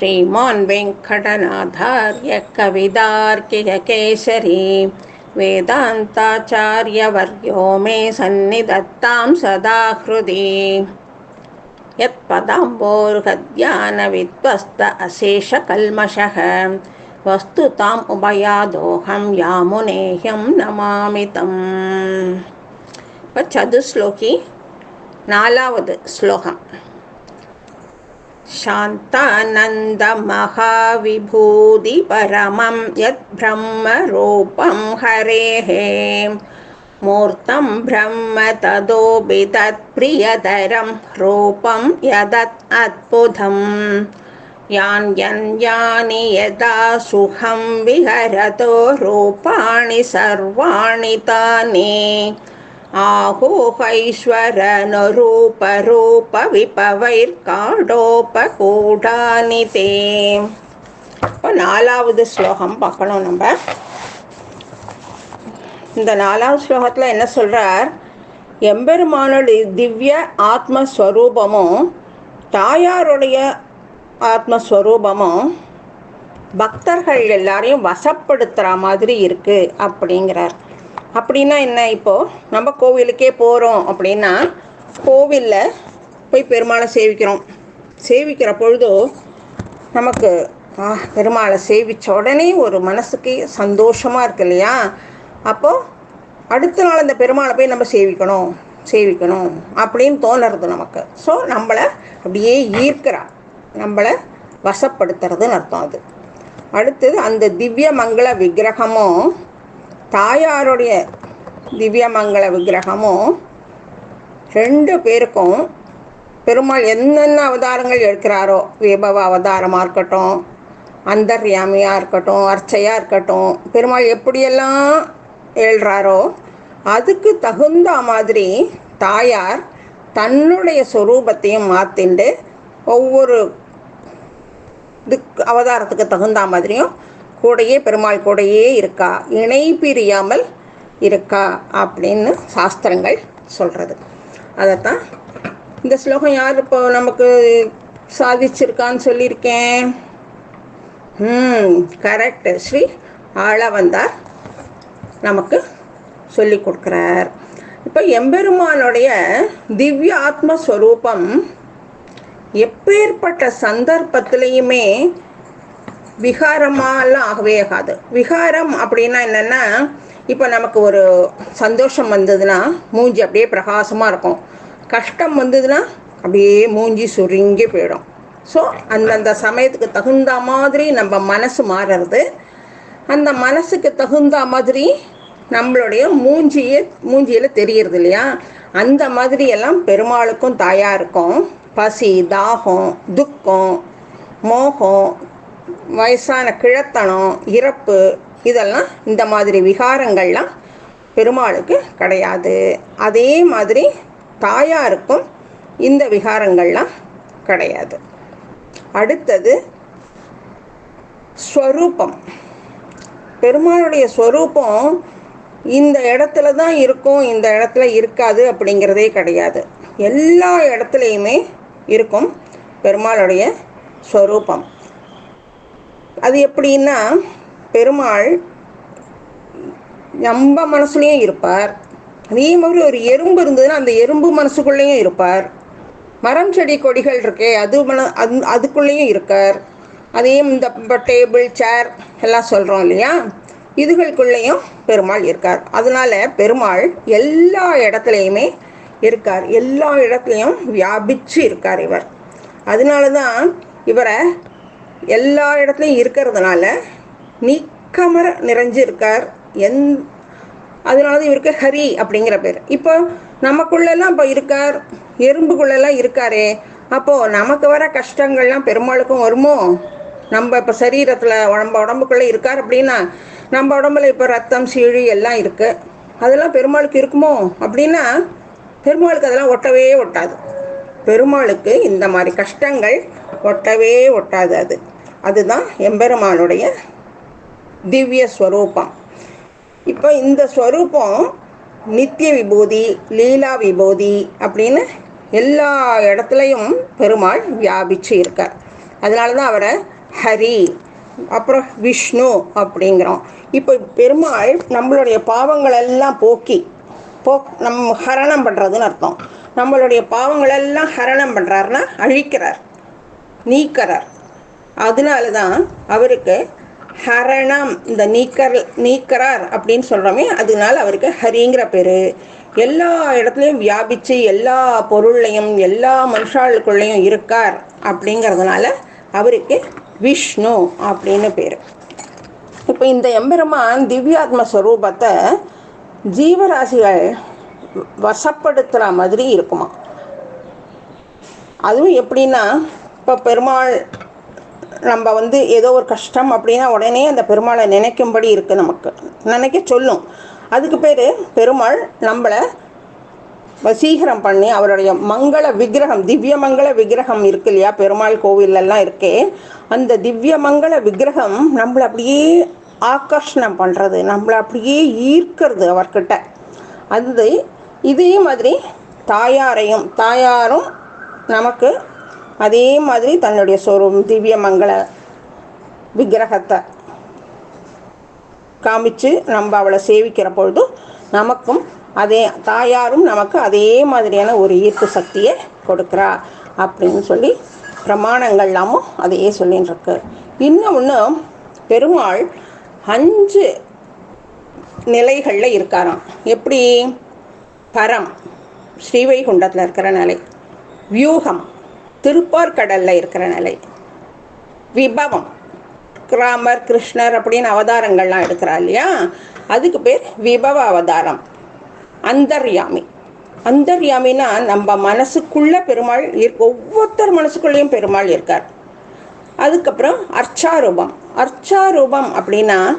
श्रीमान् वेङ्कटनाथार्य कवितार्किककेसरी वेदान्ताचार्यवर्यो मे सन्निधत्तां सदा हृदि यत्पदाम्बोर्हद्यानविध्वस्त अशेषकल्मषः वस्तुताम् उभयादोहं यामुनेह्यं नमामि तम् இப்போ சதுஸ்லோகி நாலாவது ஸ்லோகம் शान्तानन्दमहाविभूतिपरमं यद्ब्रह्मरूपं हरेः मूर्तं ब्रह्म तदोऽपि तत्प्रियतरं रूपं यदत् अद्भुतम् यान्यन्यानि यदा सुखं विहरतो रूपाणि सर्वाणि तानि ஆகூகைஸ்வரனுரூபரூபவிபவைர்காடோபகூடானி தே இப்போ நாலாவது ஸ்லோகம் பார்க்கணும் நம்ம. இந்த நாலாவது ஸ்லோகத்தில் என்ன சொல்கிறார் எம்பெருமானுடைய திவ்ய ஆத்மஸ்வரூபமும் தாயாருடைய ஆத்மஸ்வரூபமும் பக்தர்கள் எல்லாரையும் வசப்படுத்துகிற மாதிரி இருக்குது அப்படிங்கிறார். அப்படின்னா என்ன? இப்போது நம்ம கோவிலுக்கே போகிறோம் அப்படின்னா கோவிலில் போய் பெருமாளை சேவிக்கிறோம். சேவிக்கிற பொழுதோ நமக்கு ஆ பெருமாளை சேவித்த உடனே ஒரு மனசுக்கு சந்தோஷமாக இருக்கு இல்லையா? அப்போது அடுத்த நாள் அந்த பெருமாளை போய் நம்ம சேவிக்கணும் சேவிக்கணும் அப்படின்னு தோணுறது நமக்கு. ஸோ நம்மளை அப்படியே ஈர்க்கிறா. நம்மளை வசப்படுத்துறதுன்னு அர்த்தம் அது. அடுத்தது அந்த திவ்ய மங்கள விக்கிரகமும் தாயாருடைய திவ்யமங்கள விக்கிரகமும் ரெண்டு பேருக்கும் பெருமாள் என்னென்ன அவதாரங்கள் எடுக்கிறாரோ விபவ அவதாரமாக இருக்கட்டும் அந்தர்யாமியாக இருக்கட்டும் அர்ச்சையாக இருக்கட்டும் பெருமாள் எப்படியெல்லாம் எழுறாரோ அதுக்கு தகுந்த மாதிரி தாயார் தன்னுடைய சொரூபத்தையும் மாற்றிண்டு ஒவ்வொரு இதுக்கு அவதாரத்துக்கு தகுந்த மாதிரியும் கூடையே பெருமாள் கூடையே இருக்கா? இணை பிரியாமல் இருக்கா? அப்படின்னு சாஸ்திரங்கள் சொல்கிறது அதைத்தான். இந்த ஸ்லோகம் யார் இப்போ நமக்கு சாதிச்சிருக்கான்னு சொல்லியிருக்கேன்? ம் கரெக்ட் ஸ்ரீ ஆளவந்தார் நமக்கு சொல்லி கொடுக்குறார். இப்போ எம்பெருமானுடைய திவ்ய ஆத்மஸ்வரூபம் எப்பேற்பட்ட சந்தர்ப்பத்திலையுமே விகாரமாலாம் ஆகவே ஆகாது. விகாரம் அப்படின்னா என்னென்னா இப்போ நமக்கு ஒரு சந்தோஷம் வந்ததுன்னா மூஞ்சி அப்படியே பிரகாசமாக இருக்கும். கஷ்டம் வந்ததுன்னா அப்படியே மூஞ்சி சுருங்கி போயிடும். ஸோ அந்தந்த சமயத்துக்கு தகுந்த மாதிரி நம்ம மனசு மாறுறது. அந்த மனசுக்கு தகுந்த மாதிரி நம்மளுடைய மூஞ்சியே மூஞ்சியில் தெரியறது இல்லையா? அந்த மாதிரி எல்லாம் பெருமாளுக்கும் தாயாருக்கும் பசி தாகம் துக்கம் மோகம் வயசான கிழத்தனம் இறப்பு இதெல்லாம் இந்த மாதிரி விகாரங்கள்லாம் பெருமாளுக்கு கிடையாது. அதே மாதிரி தாயாருக்கும் இந்த விகாரங்கள்லாம் கிடையாது. அடுத்தது ஸ்வரூபம். பெருமாளுடைய ஸ்வரூபம் இந்த இடத்துல தான் இருக்கும் இந்த இடத்துல இருக்காது அப்படிங்கிறதே கிடையாது. எல்லா இடத்துலையுமே இருக்கும் பெருமாளுடைய ஸ்வரூபம். அது எப்படின்னா பெருமாள் நம்ம மனசுலேயும் இருப்பார். அதே மாதிரி ஒரு எறும்பு இருந்ததுன்னா அந்த எறும்பு மனசுக்குள்ளேயும் இருப்பார். மரம் செடி கொடிகள் இருக்கே அது மன அது அதுக்குள்ளேயும் இருக்கார். அதையும் இந்த டேபிள் சேர் எல்லாம் சொல்கிறோம் இல்லையா? இதுகளுக்குள்ளேயும் பெருமாள் இருக்கார். அதனால பெருமாள் எல்லா இடத்துலையுமே இருக்கார். எல்லா இடத்துலையும் வியாபிச்சு இருக்கார் இவர். அதனால தான் இவரை எல்லா இடத்துலையும் இருக்கிறதுனால நீக்கமர நிறைஞ்சு இருக்கார். எந் அதனால தான் இவருக்கு ஹரி அப்படிங்கிற பேர். இப்போ நமக்குள்ளெல்லாம் இப்போ இருக்கார். எறும்புக்குள்ளெல்லாம் இருக்காரே. அப்போது நமக்கு வர கஷ்டங்கள்லாம் பெருமாளுக்கும் வருமோ? நம்ம இப்போ சரீரத்தில் நம்ம உடம்புக்குள்ளே இருக்கார் அப்படின்னா நம்ம உடம்புல இப்போ ரத்தம் சீழி எல்லாம் இருக்குது அதெல்லாம் பெருமாளுக்கு இருக்குமோ? அப்படின்னா பெருமாளுக்கு அதெல்லாம் ஒட்டவே ஒட்டாது. பெருமாளுக்கு இந்த மாதிரி கஷ்டங்கள் ஒட்டவே ஒட்டாது அது. அதுதான் எம்பெருமானுடைய திவ்ய ஸ்வரூபம். இப்போ இந்த ஸ்வரூபம் நித்திய விபூதி லீலா விபூதி அப்படின்னு எல்லா இடத்துலையும் பெருமாள் வியாபிச்சு இருக்கார். அதனால தான் அவரை ஹரி அப்புறம் விஷ்ணு அப்படிங்கிறோம். இப்போ பெருமாள் நம்மளுடைய பாவங்களெல்லாம் போக்கி போ நம் ஹரணம் பண்ணுறதுன்னு அர்த்தம். நம்மளுடைய பாவங்களெல்லாம் ஹரணம் பண்ணுறாருன்னா அழிக்கிறார் நீக்கிறார். அதனால தான் அவருக்கு ஹரணம் இந்த நீக்கர் நீக்கிறார் அப்படின்னு சொல்கிறோமே அதனால அவருக்கு ஹரிங்கிற பேர். எல்லா இடத்துலையும் வியாபித்து எல்லா பொருள்லையும் எல்லா மனுஷாளுக்குள்ளேயும் இருக்கார் அப்படிங்கிறதுனால அவருக்கு விஷ்ணு அப்படின்னு பேர். இப்போ இந்த எம்பெருமான் திவ்யாத்ம ஸ்வரூபத்தை ஜீவராசிகள் வசப்படுத்துகிற மாதிரி இருக்குமா? அதுவும் எப்படின்னா இப்போ பெருமாள் நம்ம வந்து ஏதோ ஒரு கஷ்டம் அப்படின்னா உடனே அந்த பெருமாளை நினைக்கும்படி இருக்குது நமக்கு. நினைக்க சொல்லும். அதுக்கு பேர் பெருமாள் நம்மளை வசீகரம் பண்ணி அவருடைய மங்கள விக்கிரகம் திவ்ய மங்கள விக்கிரகம் இருக்கு இல்லையா? பெருமாள் கோவிலெல்லாம் இருக்கே. அந்த திவ்ய மங்கள விக்கிரகம் நம்மளை அப்படியே ஆக்கர்ஷணம் பண்ணுறது நம்மளை அப்படியே ஈர்க்கிறது அவர்கிட்ட. அது இதே மாதிரி தாயாரையும் தாயாரும் நமக்கு அதே மாதிரி தன்னுடைய சொரும் திவ்ய மங்கள விக்கிரகத்தை காமிச்சு நம்ம அவளை சேவிக்கிற பொழுது நமக்கும் அதே தாயாரும் நமக்கு அதே மாதிரியான ஒரு ஈர்ப்பு சக்தியை கொடுக்குறா அப்படின்னு சொல்லி பிரமாணங்கள்லாமும் அதையே சொல்லின்னு இருக்கு இன்னும் ஒன்று பெருமாள் அஞ்சு நிலைகளில் இருக்காராம். எப்படி? பரம் ஸ்ரீவைகுண்டத்தில் இருக்கிற நிலை. வியூகம் திருப்பார்கடலில் இருக்கிற நிலை. விபவம் ராமர் கிருஷ்ணர் அப்படின்னு அவதாரங்கள்லாம் எடுக்கிறா இல்லையா? அதுக்கு பேர் விபவ அவதாரம். அந்தர்யாமி. அந்தர்யாமின்னா நம்ம மனசுக்குள்ளே பெருமாள் இருக்க ஒவ்வொருத்தர் மனசுக்குள்ளேயும் பெருமாள் இருக்கார். அதுக்கப்புறம் அர்ச்சாரூபம். அர்ச்சாரூபம் அப்படின்னா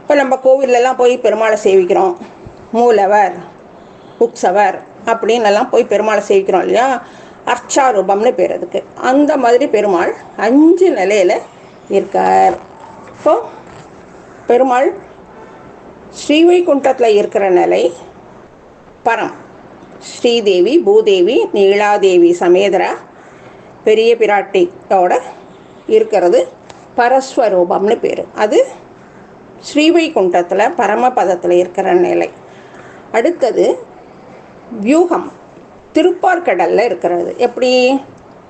இப்போ நம்ம கோவிலெல்லாம் போய் பெருமாளை சேவிக்கிறோம். மூலவர் உற்சவர் அப்படின்னு எல்லாம் போய் பெருமாளை சேவிக்கிறோம் இல்லையா? அர்ச்சாரூபம்னு பேர் அதுக்கு. அந்த மாதிரி பெருமாள் அஞ்சு நிலையில் இருக்கார். இப்போ பெருமாள் ஸ்ரீவைகுண்டத்தில் இருக்கிற நிலை பரம். ஸ்ரீதேவி பூதேவி நீலாதேவி சமேதரா பெரிய பிராட்டியோட இருக்கிறது பரஸ்வரூபம்னு பேர். அது ஸ்ரீவைகுண்டத்தில் பரமபதத்தில் இருக்கிற நிலை. அடுத்தது வியூகம். திருப்பார்கடலில் இருக்கிறது. எப்படி?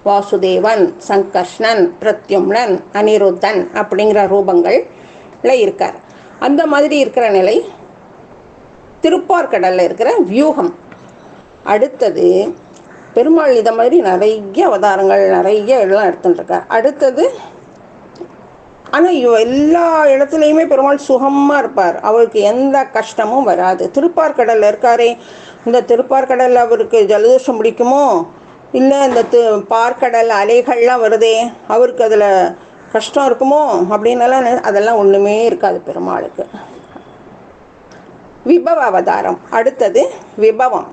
வாசுதேவன் சங்கர்ஷ்ணன் பிரத்யும்னன் அனிருத்தன் அப்படிங்கிற ரூபங்களில் இருக்கார். அந்த மாதிரி இருக்கிற நிலை திருப்பார்கடலில் இருக்கிற வியூகம். அடுத்தது பெருமாள் இதை மாதிரி நிறைய அவதாரங்கள் நிறைய எல்லாம் எடுத்துட்டுருக்கார் அடுத்தது ஆனால் எல்லா இடத்துலையுமே பெருமாள் சுகமாக இருப்பார். அவருக்கு எந்த கஷ்டமும் வராது. திருப்பார்கடலில் இருக்காரே இந்த திருப்பார்கடலில் அவருக்கு ஜலதோஷம் பிடிக்குமோ? இல்லை இந்த தி பார்க்கடல் அலைகள்லாம் வருதே அவருக்கு அதில் கஷ்டம் இருக்குமோ? அப்படின்னலாம் அதெல்லாம் ஒன்றுமே இருக்காது பெருமாளுக்கு. விபவ அவதாரம் அடுத்தது விபவம்.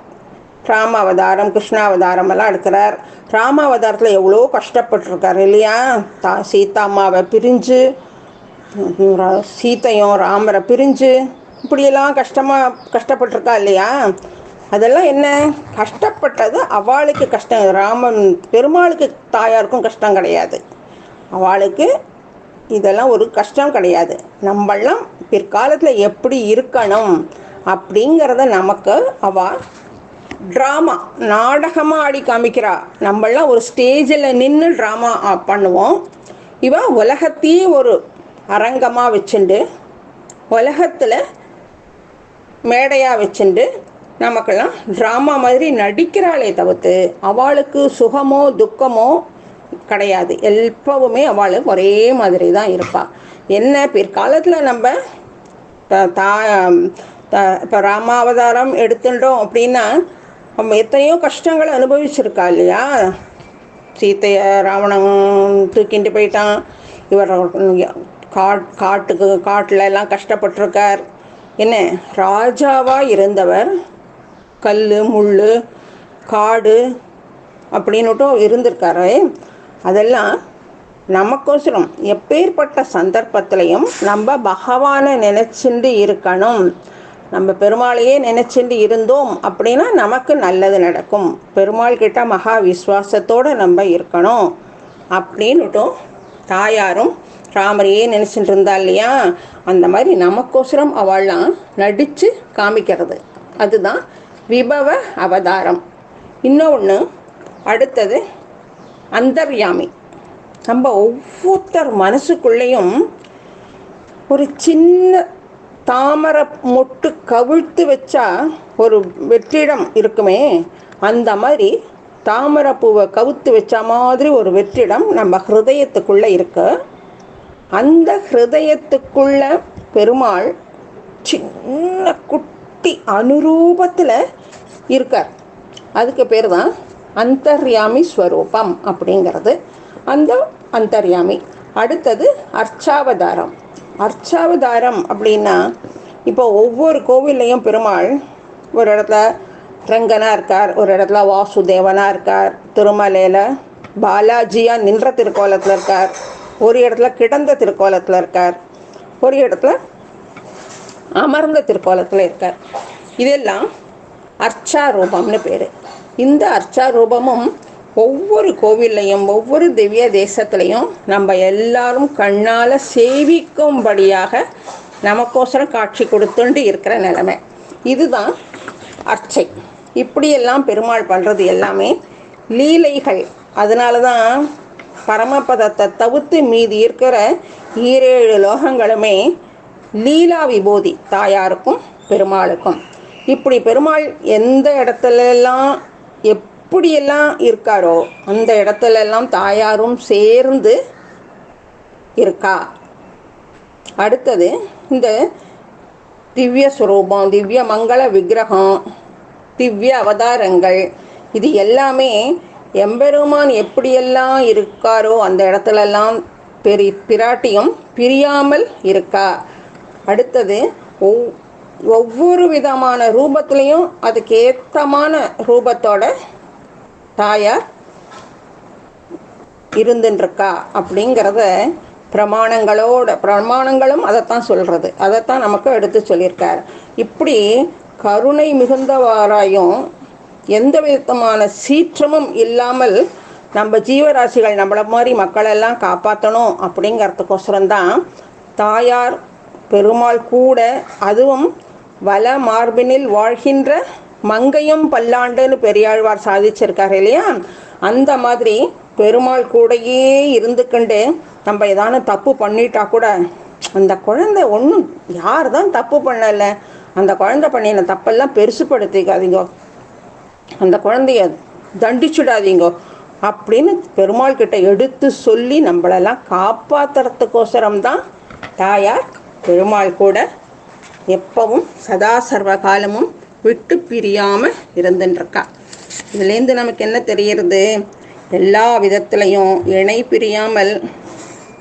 ராம அவதாரம் கிருஷ்ணாவதாரம் எல்லாம் எடுக்கிறார். ராம அவதாரத்தில் எவ்வளோ கஷ்டப்பட்டிருக்காரு இல்லையா? தா சீதா அம்மாவை பிரிஞ்சு சீத்தையும் ராமரை பிரிஞ்சு இப்படியெல்லாம் கஷ்டமாக கஷ்டப்பட்டிருக்கா இல்லையா? அதெல்லாம் என்ன? கஷ்டப்பட்டது அவளுக்கு கஷ்டம். ராமன் பெருமாளுக்கு தாயாருக்கும் கஷ்டம் கிடையாது. அவளுக்கு இதெல்லாம் ஒரு கஷ்டம் கிடையாது. நம்மளாம் பிற்காலத்தில் எப்படி இருக்கணும் அப்படிங்கிறத நமக்கு அவள் ட்ராமா நாடகமாக ஆடி காமிக்கிறா. நம்மளாம் ஒரு ஸ்டேஜில் நின்று ட்ராமா பண்ணுவோம். இவன் உலகத்தையே ஒரு அரங்கமாக வச்சுண்டு உலகத்தில் மேடையாக வச்சுண்டு நமக்கெல்லாம் ட்ராமா மாதிரி நடிக்கிறாளே தவிர்த்து அவளுக்கு சுகமோ துக்கமோ கிடையாது. எப்பவுமே அவள் ஒரே மாதிரி தான் இருப்பாள் என்ன பிற்காலத்தில் நம்ம த- தா இப்போ ராமாவதாரம் எடுத்துட்டோம் அப்படின்னா நம்ம எத்தனையோ கஷ்டங்களை அனுபவிச்சிருக்கா இல்லையா? சீத்தையை ராவணன் தூக்கிட்டு போயிட்டான். இவர் காட் காட்டுக்கு காட்டில் எல்லாம் கஷ்டப்பட்டிருக்கார். என்ன ராஜாவாக இருந்தவர் கல் முள் காடு அப்படின்னுட்டும் இருந்திருக்காரு. அதெல்லாம் நமக்கோசரம் எப்பேற்பட்ட சந்தர்ப்பத்திலையும் நம்ம பகவானை நினைச்சுண்டு இருக்கணும். நம்ம பெருமாளையே நினைச்சுண்டு இருந்தோம் அப்படின்னா நமக்கு நல்லது நடக்கும். பெருமாள் கிட்ட மகா விஸ்வாசத்தோடு நம்ம இருக்கணும் அப்படின்னுட்டும் தாயாரும் ராமரையே நினச்சிட்டு இருந்தா இல்லையா? அந்த மாதிரி நமக்கோசரம் அவள்லாம் நடித்து காமிக்கிறது. அதுதான் விபவ அவதாரம். இன்னொன்று அடுத்தது அந்தர்யாமி. நம்ம ஒவ்வொருத்தர் மனசுக்குள்ளேயும் ஒரு சின்ன தாமரை மொட்டு கவிழ்த்து வச்சா ஒரு வெற்றிடம் இருக்குமே அந்த மாதிரி தாமரை பூவை கவுத்து வச்ச மாதிரி ஒரு வெற்றிடம் நம்ம ஹிருதயத்துக்குள்ளே இருக்கு. அந்த ஹிருதயத்துக்குள்ள பெருமாள் சின்ன சக்தி அனுரூபத்தில் இருக்கார். அதுக்கு பேர் தான் அந்தர்யாமி ஸ்வரூபம் அப்படிங்கிறது. அந்த அந்தர்யாமி. அடுத்தது அர்ச்சாவதாரம். அர்ச்சாவதாரம் அப்படின்னா இப்போ ஒவ்வொரு கோவில்லையும் பெருமாள் ஒரு இடத்துல ரங்கனாக இருக்கார் ஒரு இடத்துல வாசுதேவனாக இருக்கார் திருமலையில் பாலாஜியாக நின்ற திருக்கோலத்தில் இருக்கார் ஒரு இடத்துல கிடந்த திருக்கோலத்தில் இருக்கார் ஒரு இடத்துல அமர்ந்த திருக்கோலத்தில் இருக்கார். இதெல்லாம் அர்ச்சாரூபம்னு பேர். இந்த அர்ச்சாரூபமும் ஒவ்வொரு கோவில்லையும் ஒவ்வொரு திவ்ய தேசத்துலையும் நம்ம எல்லாரும் கண்ணால் சேவிக்கும்படியாக நமக்கோசரம் காட்சி கொடுத்துண்டு இருக்கிற நிலைமை. இதுதான் அர்ச்சை. இப்படியெல்லாம் பெருமாள் பண்ணுறது எல்லாமே லீலைகள். அதனால தான் பரமபதத்தை தவிர்த்து மீதி இருக்கிற ஈரேழு லோகங்களுமே லீலா விபூதி தாயாருக்கும் பெருமாளுக்கும். இப்படி பெருமாள் எந்த இடத்துலலாம் எப்படியெல்லாம் இருக்காரோ அந்த இடத்துலலாம் தாயாரும் சேர்ந்து இருக்கா? அடுத்தது இந்த திவ்ய சுரூபம் திவ்ய மங்கள விக்கிரகம் திவ்ய அவதாரங்கள் இது எல்லாமே எம்பெருமான் எப்படியெல்லாம் இருக்காரோ அந்த இடத்துலலாம் பெரி பிராட்டியும் பிரியாமல் இருக்கா? அடுத்தது ஒவ் ஒவ்வொரு விதமான ரூபத்துலேயும் அதுக்கு ஏத்தமான ரூபத்தோட தாயார் இருந்துருக்கா அப்படிங்கிறத பிரமாணங்களோட பிரமாணங்களும் அதைத்தான் சொல்கிறது அதைத்தான் நமக்கு எடுத்து சொல்லியிருக்கார். இப்படி கருணை மிகுந்தவாராயும் எந்த விதமான சீற்றமும் இல்லாமல் நம்ம ஜீவராசிகள் நம்மள மாதிரி மக்களெல்லாம் காப்பாற்றணும் அப்படிங்கிறதுக்கோசரம்தான் தாயார் பெருமாள் கூட அதுவும் வல மார்பினில் வாழ்கின்ற மங்கையும் பல்லாண்டுன்னு பெரியாழ்வார் சாதிச்சிருக்காரு இல்லையா? அந்த மாதிரி பெருமாள் கூடையே இருந்துக்கண்டு நம்ம ஏதான தப்பு பண்ணிட்டா கூட அந்த குழந்தை ஒன்றும் யார் தான் தப்பு பண்ணலை? அந்த குழந்தை பண்ணின தப்பெல்லாம் பெருசுப்படுத்திக்காதீங்க. அந்த குழந்தைய தண்டிச்சுடாதீங்க அப்படின்னு பெருமாள் கிட்ட எடுத்து சொல்லி நம்மளெல்லாம் காப்பாற்றுறதுக்கோசரம் தான் தாயார் பெருமாள் கூட எப்பவும் சதா சர்வ காலமும் விட்டு பிரியாமல் இருந்துட்டுருக்கா இதுலேருந்து நமக்கு என்ன தெரிகிறது எல்லா விதத்துலையும் இணை பிரியாமல்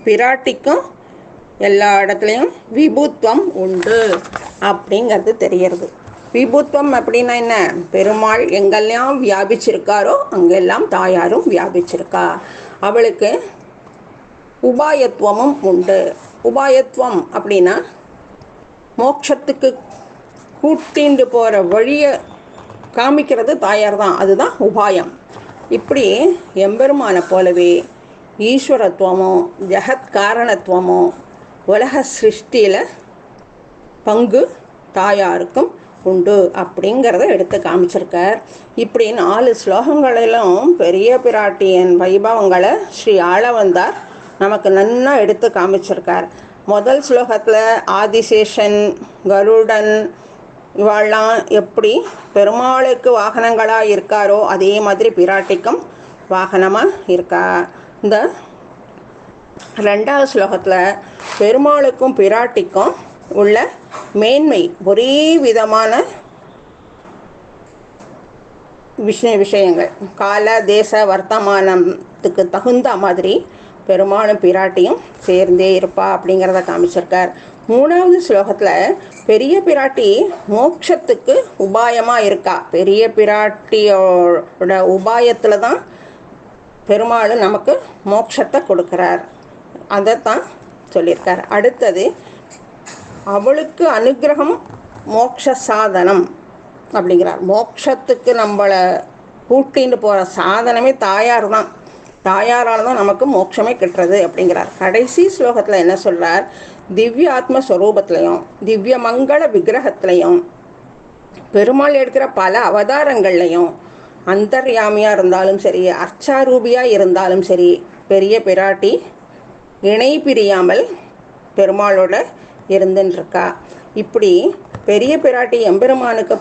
பிராட்டிக்கும் எல்லா இடத்துலையும் விபுத்துவம் உண்டு அப்படிங்கிறது தெரியறது. விபுத்துவம் அப்படின்னா என்ன? பெருமாள் எங்கெல்லாம் வியாபிச்சிருக்காரோ அங்கெல்லாம் தாயாரும் வியாபிச்சிருக்கா. அவளுக்கு உபாயத்துவமும் உண்டு. உபாயத்துவம் அப்படின்னா மோட்சத்துக்கு கூட்டிண்டு போகிற வழியை காமிக்கிறது தாயார் தான் அதுதான் உபாயம். இப்படி எம்பெருமானை போலவே ஈஸ்வரத்துவமும் ஜெகத் காரணத்துவமும் உலக சிருஷ்டியில் பங்கு தாயாருக்கும் உண்டு அப்படிங்கிறத எடுத்து காமிச்சிருக்கார். இப்படி நாலு ஸ்லோகங்களிலும் பெரிய பிராட்டியின் வைபவங்களை ஸ்ரீ ஆளவந்தார் நமக்கு நல்லா எடுத்து காமிச்சிருக்கார். முதல் ஸ்லோகத்தில் ஆதிசேஷன் கருடன் இவாள்லாம் எப்படி பெருமாளுக்கு வாகனங்களாக இருக்காரோ அதே மாதிரி பிராட்டிக்கும் வாகனமாக இருக்கா? இந்த ரெண்டாவது ஸ்லோகத்தில் பெருமாளுக்கும் பிராட்டிக்கும் உள்ள மேன்மை ஒரே விதமான விஷய விஷயங்கள். கால தேச வர்த்தமானத்துக்கு தகுந்த மாதிரி பெருமாளும் பிராட்டியும் சேர்ந்தே இருப்பா அப்படிங்கிறத காமிச்சிருக்கார். மூணாவது ஸ்லோகத்தில் பெரிய பிராட்டி மோட்சத்துக்கு உபாயமாக இருக்கா? பெரிய பிராட்டியோட உபாயத்தில் தான் பெருமாள் நமக்கு மோட்சத்தை கொடுக்குறார். அதைத்தான் சொல்லியிருக்கார். அடுத்தது அவளுக்கு அனுகிரகம் மோட்ச சாதனம் அப்படிங்கிறார். மோட்சத்துக்கு நம்மளை கூட்டின்னு போகிற சாதனமே தாயார் தான் தாயாரால் தான் நமக்கு மோட்சமே கிட்டுறது அப்படிங்கிறார். கடைசி ஸ்லோகத்தில் என்ன சொல்கிறார் திவ்ய ஆத்ம ஸ்வரூபத்திலையும் திவ்ய மங்கள விக்கிரகத்திலையும் பெருமாள் எடுக்கிற பல அவதாரங்கள்லையும் அந்தர்யாமியாக இருந்தாலும் சரி அர்ச்சாரூபியாக இருந்தாலும் சரி பெரிய பிராட்டி இணை பிரியாமல் பெருமாளோட இருந்துருக்கா இப்படி பெரிய பிராட்டி எம்பெருமானுக்கு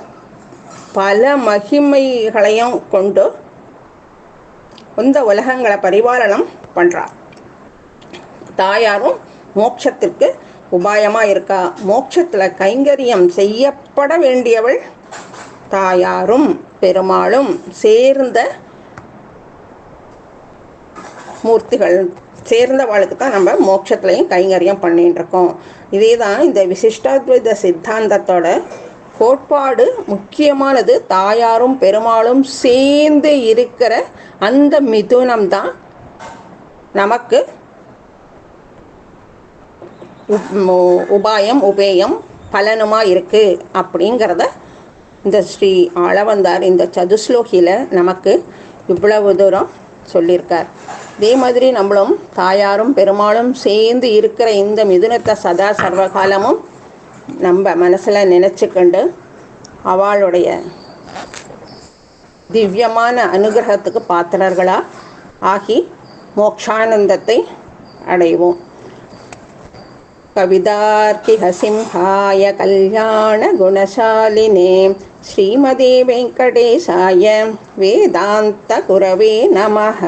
பல மகிமைகளையும் கொண்டு இந்த உலகங்களை பரிபாலனம் பண்ணுறா தாயாரும் மோட்சத்திற்கு உபாயமாக இருக்கா? மோட்சத்தில் கைங்கரியம் செய்யப்பட வேண்டியவள் தாயாரும் பெருமாளும் சேர்ந்த மூர்த்திகள் சேர்ந்தவாளுக்கு தான் நம்ம மோட்சத்துலையும் கைங்கரியம் பண்ணிட்டு இருக்கோம் இதே தான் இந்த விசிஷ்டாத்வைத சித்தாந்தத்தோட கோட்பாடு முக்கியமானது. தாயாரும் பெருமாளும் சேர்ந்து இருக்கிற அந்த மிதுனம் தான் நமக்கு உபாயம் உபேயம் பலனுமாக இருக்குது அப்படிங்கிறத இந்த ஸ்ரீ ஆளவந்தார் இந்த சதுஸ்லோகியில் நமக்கு இவ்வளவு தூரம் சொல்லியிருக்கார். இதே மாதிரி நம்மளும் தாயாரும் பெருமாளும் சேர்ந்து இருக்கிற இந்த மிதுனத்தை சதா சர்வகாலமும் நம்ம மனசில் நினச்சிக்கொண்டு அவளுடைய திவ்யமான அனுகிரகத்துக்கு பாத்திரர்களாக ஆகி மோக்ஷானந்தத்தை அடைவோம் कविदार्किहसिंहाय कल्याणगुणशालिने श्रीमदे वेङ्कटेशाय वेदान्तकुरवे नमः